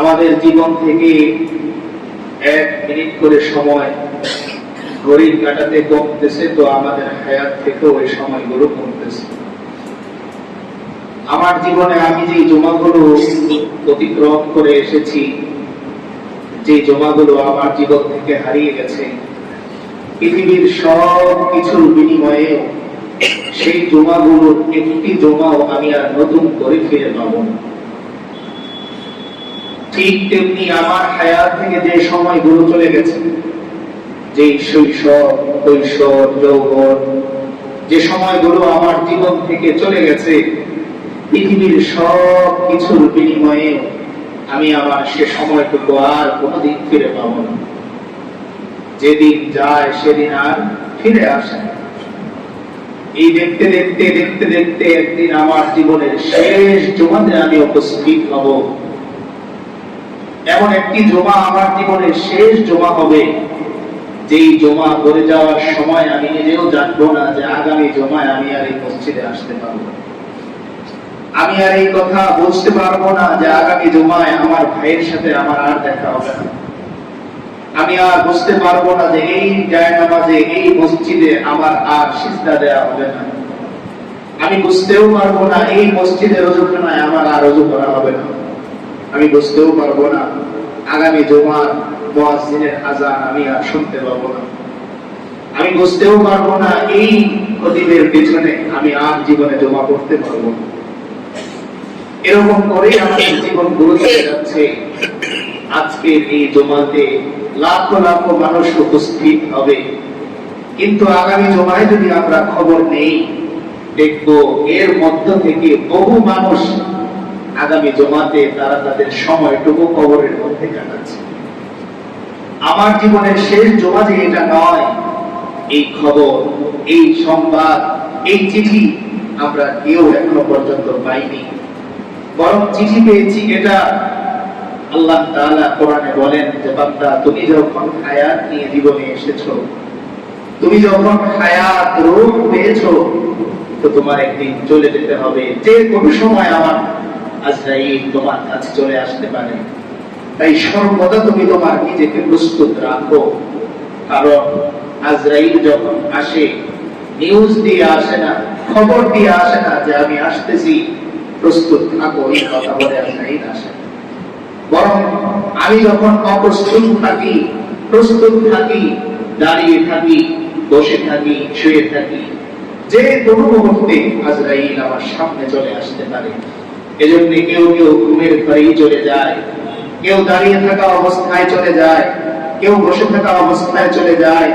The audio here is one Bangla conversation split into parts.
আমাদের জীবন থেকে এক মিনিট করে সময় ঘড়ির কাটাতে কমতেছে তো আমাদের হায়াত থেকেও ওই সময়গুলো কমতেছে আমার জীবনে আমি যে জমাগুলো অতিক্রম করে এসেছি, যে জমাগুলো আমার জীবন থেকে হারিয়ে গেছে, পৃথিবীর সব কিছুর বিনিময়ে সেই জমাগুলোর একটি জমাও আমি আর নতুন করে ফিরে পাবো না। ঠিক তেমনি আমার হায়াত থেকে যে সময়গুলো চলে গেছে যে শৈশব, কৈশোর, যৌবন, যে সময়গুলো আমার জীবন থেকে চলে গেছে, পৃথিবীর সব কিছুর বিনিময়ে আমি আমার সে সময়টুকু আর কোনোদিন ফিরে পাবো না। যেদিন যায় সেদিন আর ফিরে আসে এই দেখতে দেখতে দেখতে দেখতে একদিন আমার জীবনের শেষ জমাতে আমি উপস্থিত হব। এমন একটি জমা আমার জীবনের শেষ জমা হবে। যেই জমা করে যাওয়ার সময় আমি নিজেও জানব না যে আগামী জমায় আমি আর এই মসজিদে আসতে পারব আমি আর এই কথা বুঝতে পারব না যে আগামী জমায় আমার ভাইয়ের সাথে আমার আর দেখা হবে না। আমি আর বুঝতে পারব না যে এই জায়নামাজে এই মসজিদে আমার আর সিজদা দেওয়া হবে না। আমি বুঝতেও পারব না এই মসজিদের রজুখানায় আমার আর রজু করা হবে না। আমি বুঝতেও পারব না। আগামী জমার মুয়াজ্জিনের আজান আমি আর শুনতে পাবো না। আমি বুঝতেও পারব না এই খতিবের পেছনে আমি আর জীবনে জমা করতে পারব না। এরকম করে আমাদের জীবন চলে যাচ্ছে। আজকের এই জমাতে লাখো লাখো মানুষ উপস্থিত হবে। কিন্তু আগামী জমায় যদি আমরা খবর নেই, দেখব এর মধ্য থেকে বহু মানুষ আগামী জমাতে তারা তাদের সময়টুকু কবরের মধ্যে কাটাচ্ছে। আমার জীবনের শেষ জমা যে এটা নয়, এই খবর, এই সংবাদ, এই চিঠি আমরা কেউ এখনও পর্যন্ত পাইনি। বরং চিঠি পেয়েছি এটা আল্লাহ তাআলা কোরআনে বলেন যে, বান্দা, তুমি যখন হায়াত নিয়ে জীবনে এসেছ, তুমি যখন হায়াত রূপ পেয়েছ, তো তোমার একদিন চলে যেতে হবে। যে কোনো সময় আমার আজরাইল তোমার কাছে চলে আসতে পারে। তাই সর্বদা তুমি তোমার নিজেকে প্রস্তুত রাখো। কারণ আজরাইল যখন আসে নিউজ দিয়ে আসে না, খবর দিয়ে আসে না যে আমি আসতেছি, প্রস্তুত থাকো, এই কথা বলে আজরাইল আসে। বরং আমি যখন অপ্রস্তুত থাকি, প্রস্তুত থাকি, দাঁড়িয়ে থাকি, বসে থাকি, শুয়ে থাকি, যে কোনো মুহূর্তে আজরাইল আমার সামনে চলে আসতে পারে। এজন্য কেউ কেউ ঘুমের ঘরেই চলে যায়। কেউ দাঁড়িয়ে থাকা অবস্থায় চলে যায়। কেউ বসে থাকা অবস্থায় চলে যায়।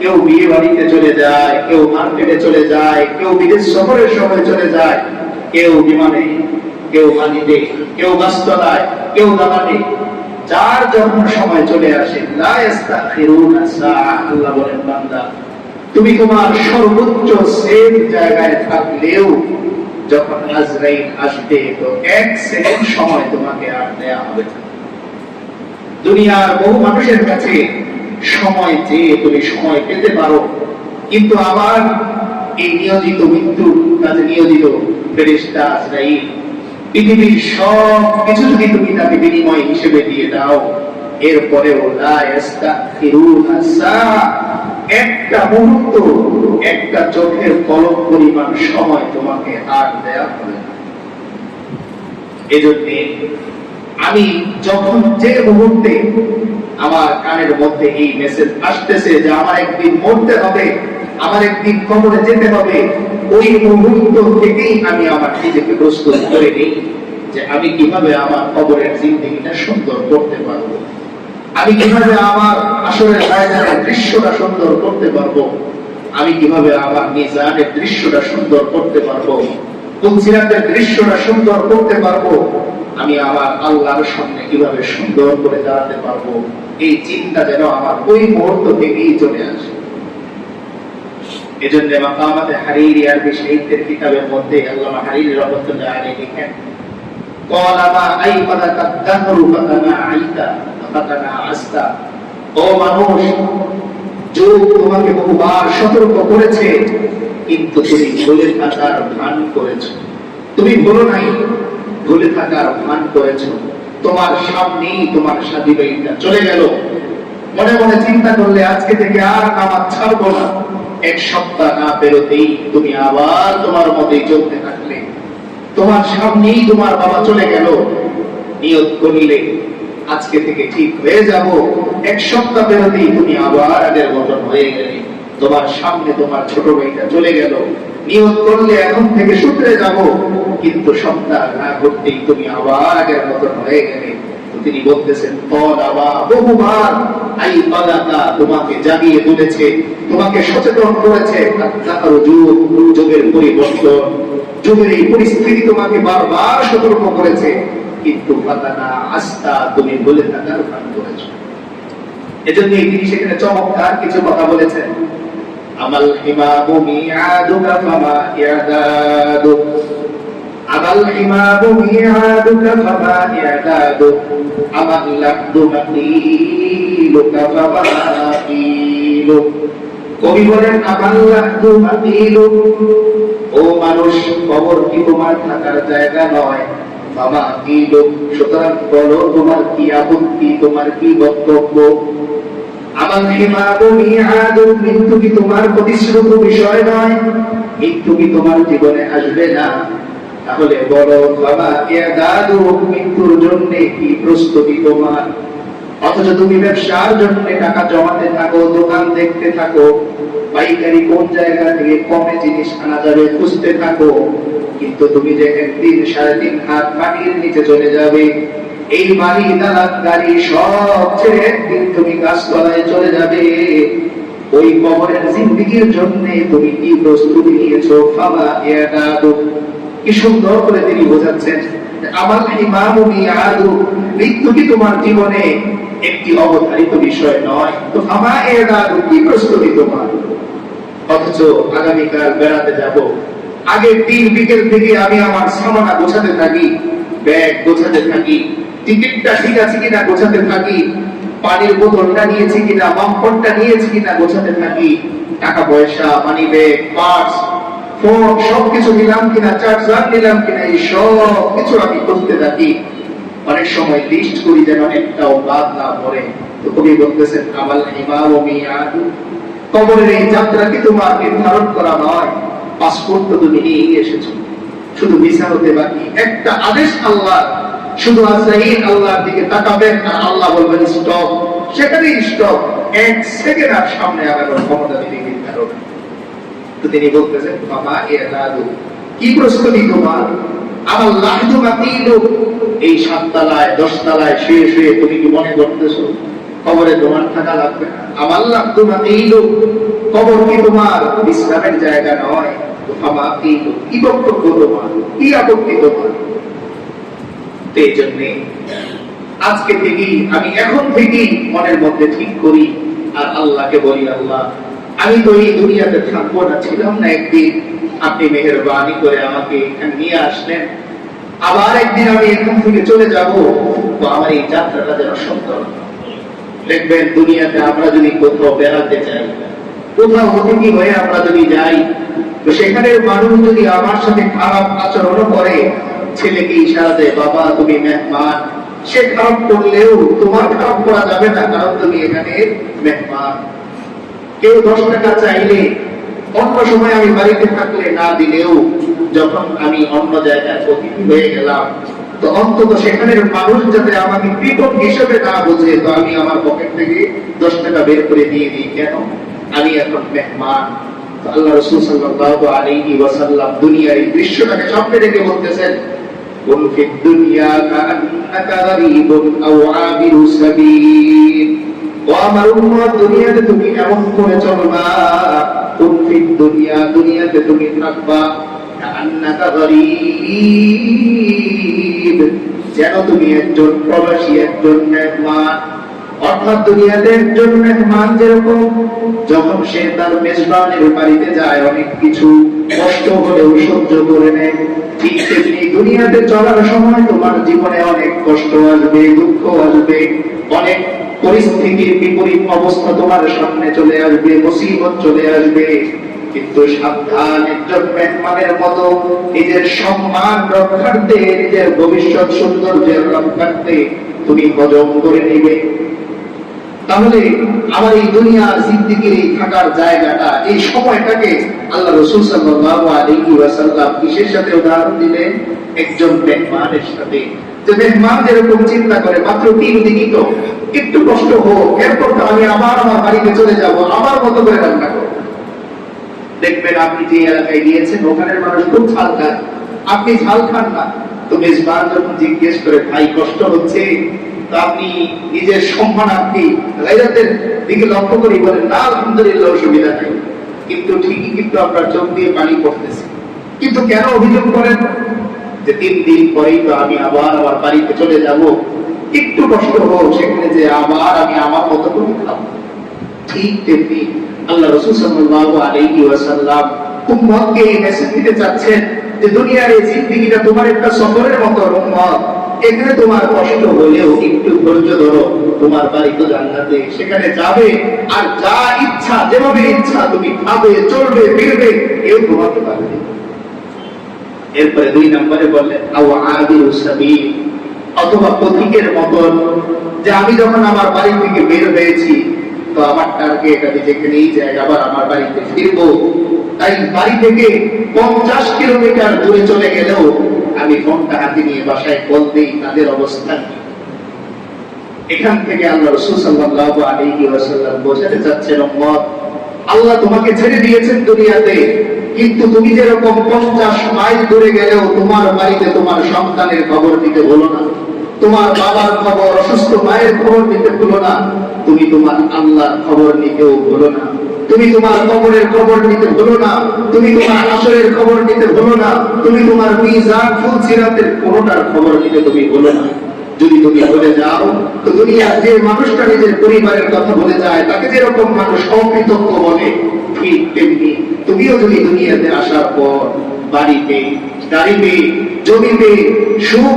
কেউ বিয়ে বাড়িতে চলে যায়। কেউ মার্কেটে চলে যায়। কেউ বিদেশ সফরের সময় চলে যায়। কেউ বিমানে, কেউ পানিতে কেউ গাছতলায়, কেউ দালানে। যার যখন সময় চলে আসে। আল্লাহ বলেন বান্দা, তুমি তোমার সর্বোচ্চ সেফ জায়গায় থাকলেও যখন আজরাইল আসবে, তো এক সেকেন্ড সময় তোমাকে আর দেয়া হবে দুনিয়ার বহু মানুষের কাছে সময় চেয়ে তুমি সময় পেতে পারো। কিন্তু আবার এই নিয়োজিত মৃত্যু কাজে নিয়োজিত ফেরেশতা আজরাইল পৃথিবীর সব কিছু যদি তুমি তাকে বিনিময় হিসেবে দিয়ে দাও, এরপরেও লা ইস্তাখিরুনা সাআ। একটা মুহূর্ত, একটা চোখের পলক পরিমাণ সময় তোমাকে আর দেয়া হবে এজন্য আমি যখন যে মুহূর্তে আমার কানের মধ্যে এই মেসেজ আসতেছে যে আমার একদিন মরতে হবে, আমার একদিন কবরে যেতে হবে, ওই মুহূর্ত থেকেই আমি আমার নিজেকে প্রস্তুত করে নিই যে আমি কীভাবে আমার কবরের জিন্দিগিটা সুন্দর করতে পারব। আমি কিভাবে আমার আসলে ময়দানের দৃশ্যটা সুন্দর করতে পারবো আমি কিভাবে আমার মিজানের দৃশ্যটা সুন্দর করতে পারবো তুলসিরাতের দৃশ্যটা সুন্দর করতে পারবো আমি আমার আল্লাহর সামনে কিভাবে সুন্দর করে দাঁড়াতে পারবো এই চিন্তা যেন আমার ওই মুহূর্ত থেকেই চলে আসে এজন্য মাকামাতে হারিরি আরবি সাহিত্যের কিতাবের মধ্যে আল্লামা হারিরি রহমতুল্লাহ আলাইহি লিখেন قال ما أيقظك الدهر তোমাকে বহুবার সতর্ক করেছে, কিন্তু তুমি ভুলে থাকার ভান করেছ। তুমি ভুলো নাই, ভুলে থাকার ভান করেছ। তোমার সামনেই তোমার সাথীবাহিনীটা চলে গেল। মনে মনে চিন্তা করলে আজকে থেকে আর আমার ছাড়বো না। এক সপ্তাহ না বেরোতেই তুমি আবার তোমার মতেই চলতে থাকলে। তোমার সামনেই তোমার বাবা চলে গেল। নিয়ত করলে আজকে থেকে ঠিক হয়ে যাব। এক সপ্তাহ বেরোতেই তুমি আবার আগের মতন হয়ে গেলে। তোমার সামনে তোমার ছোট ভাইটা চলে গেল। নিয়ত করলে এখন থেকে সূত্রে যাব। কিন্তু সপ্তাহ না করতেই তুমি আবার আগের মতন হয়ে গেলে। তিনি বলতেছেন আবার বহুবার। আই পাদাকা তোমাকে জাগিয়ে তুলেছে, তোমাকে সচেতন করেছে। আত্মার যুগ, যুগের পরিবর্তন। যুগের এই পরিস্থিতি তোমাকে বারবার সতর্ক করেছে। কিন্তু পাতানা আস্থা তুমি বলে থাকার ভান করেছ। এজন্য তিনি সেখানে চমৎকার কিছু কথা বলেছেন। আমাল ফামা ইয়াদাদু। আমাল ফামা ইয়াদাদু। আমাল মাকিলু কবি বলেন, আমাল মাকিলু ও মানুষ, কবর কি তোমার থাকার জায়গা নয়? বাবা, কি লোক? সুতরাং বলো, তোমার কি আপত্তি তোমার কি বক্তব্য? আমার মৃত্যু কি তোমার প্রতিশ্রুত বিষয় নয়? মৃত্যু কি তোমার জীবনে আসবে না? তাহলে বলো, বাবা দাদু মৃত্যুর জন্য কি প্রস্তুতি তোমার? অথচ তুমি ব্যবসার জন্য টাকা জমাতে থাকো, দোকান দেখতে থাকো, পাইকারি কোন জায়গা থেকে কমে জিনিস আনা যাবে খুঁজতে থাকো। কিন্তু তুমি যে একদিন সাড়ে তিন হাত মাটির নিচে চলে যাবে, এই বাড়ি দালাত গাড়ি সব ছেড়ে একদিন তুমি গাছতলায় চলে যাবে। ওই কবরের জিন্দিগির জন্য তুমি কি প্রস্তুতি নিয়েছো? ফামা ইয়াদাদু। কি সুন্দর করে তিনি বোঝাচ্ছেন আমার মৃত্যু কি তোমার জীবনে একটি অবধারিত বিষয় নয়? তো ফামা ইয়াদাদু, কি প্রস্তুতি তোমার? অথচ আগামীকাল বেড়াতে যাব। আগের দিন বিকেল থেকে আমি আমার সামানা গোছাতে থাকি, ব্যাগ গোছাতে থাকি, টিকিটটা ঠিক আছে কিনা গোছাতে থাকি, পানির বোতলটা নিয়েছি কিনা মাম্পনটা নিয়েছি কিনা গোছাতে থাকি, টাকা পয়সা মানি ব্যাগ পার্স ফোন সবকিছু নিলাম কিনা চার্জার নিলাম কিনা, এই সব কিছু আমি করতে থাকি। অনেক সময় লিস্ট করি যেন একটাও বাদ না পড়ে। তো কবি বলতেছেন, আমাল ইমাম ও কবরের এই যাত্রা কি তোমার নির্ধারণ করা নয়? পাসপোর্ট তো তুমি নিয়ে এসেছ। শুধু ভিসা হতে বাকি। একটা আদেশ আল্লাহ, শুধু আল্লাহর দিকে তাকাবেন আর আল্লাহ বলবেন, স্টপ। সেখানেই স্টপ। এক সেকেন্ড আর সামনে আগানোর ক্ষমতা তিনি নির্ধারণ তো তিনি বলতেছেন, বাবা, এ কি প্রস্তুতি তোমার? আমার এই শুয়ে শুয়ে তুমি কি মনে করতেছো? কবরে তোমার থাকা লাগবে না। আমার লাহদু মাতিলু, কবর কি তোমার? বিশ্রামের জায়গা নয়। আজকে থেকেই আমি এখন থেকেই মনের মধ্যে ঠিক করি আর আল্লাহকে বলি, আল্লাহ, আমি তো এই দুনিয়াতে থাকব না। ছিলাম না একদিন। আপনি মেহরবানি করে আমাকে এখানে নিয়ে আসলেন। আবার একদিন আমি এখান থেকে চলে যাব। তো আমার এই যাত্রাটা যেন সুন্দর দেখবেন দুনিয়াতে আমরা যদি কোথাও বেড়াতে যাই, কোথাও অতিথি হয়ে আমরা যদি যাই তো সেখানের মানুষ যদি আমার সাথে খারাপ আচরণ করে, ছেলেকে ইশারা দেয়, বাবা, তুমি মেহমান। সে খারাপ করলেও তোমার খারাপ করা যাবে না, কারণ তুমি এখানে মেহমান। কেউ দশ টাকা চাইলে, অন্য সময় আমি বাড়িতে থাকলে না দিলেও, যখন আমি অন্য জায়গায় অতিথি হয়ে গেলাম, তো অন্তত সেখানের মানুষ যাতে আমাকে কৃপক হিসেবে না বোঝে, তো আমি আমার পকেট থেকে দশ টাকা বের করে দিয়ে দিই। কেন? আমি এখন মেহমান। আল্লাহ রসুল আলাইহি ওয়াসাল্লাম দুনিয়ার এই রেখে বলতেছেন ফিদ দুনিয়া কাআন্নাকা আও আবিরু ও আমার উম্মত, দুনিয়াতে তুমি এমন করে চলবা কুন ফিদ দুনিয়া, দুনিয়াতে তুমি থাকবা কাআন্নাকা গরিব। যেন তুমি একজন প্রবাসী, একজন মেহমান অর্থাৎ দুনিয়াতে একজন মেহমান যেরকম, যখন সে তার মেজবানের বাড়িতে যায়, অনেক কিছু কষ্ট হলেও সহ্য করে নেয়। ঠিক তেমনি দুনিয়াতে চলার সময় তোমার জীবনে অনেক কষ্ট আসবে, দুঃখ আসবে, অনেক পরিস্থিতির বিপরীত অবস্থা তোমার সামনে চলে আসবে, মুসিবত চলে আসবে। কিন্তু সাবধান, একজন মেহমানের মতো নিজের সম্মান রক্ষার্থে, নিজের ভবিষ্যৎ সৌন্দর্যের রক্ষার্থে তুমি হজম করে নিবে। তাহলে আমার এই দুনিয়ার জিন্দিগির এই থাকার জায়গাটা, এই সময়টাকে আল্লাহ রসুল আলাইহি ওয়াসাল্লাম কিসের সাথে উদাহরণ দিলেন? একজন মেহমানের সাথে। যে মেহমান যেরকম চিন্তা করে, মাত্র তিন দিনই তো, একটু কষ্ট হোক, এরপর তো আমি আবার আমার বাড়িতে চলে যাব মতো করে রান্না দেখবেন আপনি যে এলাকায় গিয়েছেন, ওখানের মানুষ খুব ঝাল খায়। আপনি ঝাল খান না। তো মেজবান যখন জিজ্ঞেস করে, ভাই, কষ্ট হচ্ছে? আপনি নিজের গাইরাতের দিকে লক্ষ্য না, আলহামদুলিল্লাহ নেই। কিন্তু ঠিকই কিন্তু চোখ দিয়ে পানি কিন্তু কেন অভিযোগ করেন? যে তিন দিন পরেই তো আমি আবার আমার বাড়িতে চলে যাব। একটু কষ্ট হোক, সেখানে যে আবার আমি আমার মতো করে ঠিক তেমনি আল্লাহ রসুল আলাইহি ওয়াসাল্লাম এই মেসেজ দিতে চাচ্ছেন যে, দুনিয়ার এই জিন্দেগিটা তোমার একটা সফরের মতো, উম্মত। এখানে তোমার কষ্ট হলেও, একটু ধৈর্য ধরো, তোমার বাড়ি তো জান্নাতে, সেখানে যাবে, আর যা ইচ্ছা, যেভাবে ইচ্ছা, তুমি খাবে, চলবে, ফিরবে, কেউ তোমাকে পাবে এরপরে দুই নম্বরে বললেন আও আদিল সাবিল। অথবা পথিকের মতন, যে আমি যখন আমার বাড়ি থেকে বের হয়েছি, তো আমার টার্গেট আমি যেখানেই যাই, আবার আমার বাড়িতে ফিরবো। তাই বাড়ি থেকে পঞ্চাশ কিলোমিটার দূরে চলে গেলেও আমি ফোনটা হাতে নিয়ে বাসায় কল দিই, তাদের অবস্থান এখান থেকে আল্লাহ রসুল সাল্লাল্লাহু আলাইহি ওয়াসাল্লাম বোঝাতে চাচ্ছেন উম্মত আল্লাহ তোমাকে ছেড়ে দিয়েছেন দুনিয়াতে, কিন্তু তুমি যেরকম পঞ্চাশ মাইল দূরে গেলেও তোমার বাড়িতে তোমার সন্তানের খবর দিতে বলো না, তোমার বাবার খবর, অসুস্থ মায়ের খবর নিতে ভুলো না, তুমি তোমার আল্লাহর খবর নিতেও ভুলো না। তুমি তোমার কবরের খবর নিতে ভুলো না। তুমি তোমার আসরের খবর নিতে ভুলো না। তুমি তোমার মিজান ফুল সিরাতের কোনোটার খবর নিতে তুমি ভুলো না। যদি তুমি বলে যাও, তো দুনিয়ার যে মানুষটা নিজের পরিবারের কথা বলে যায়, তাকে যেরকম মানুষ অকৃতজ্ঞ বলে, ঠিক তেমনি তুমিও যদি দুনিয়াতে আসার পর বাড়িতে, গাড়িতে, জমিতে সুখ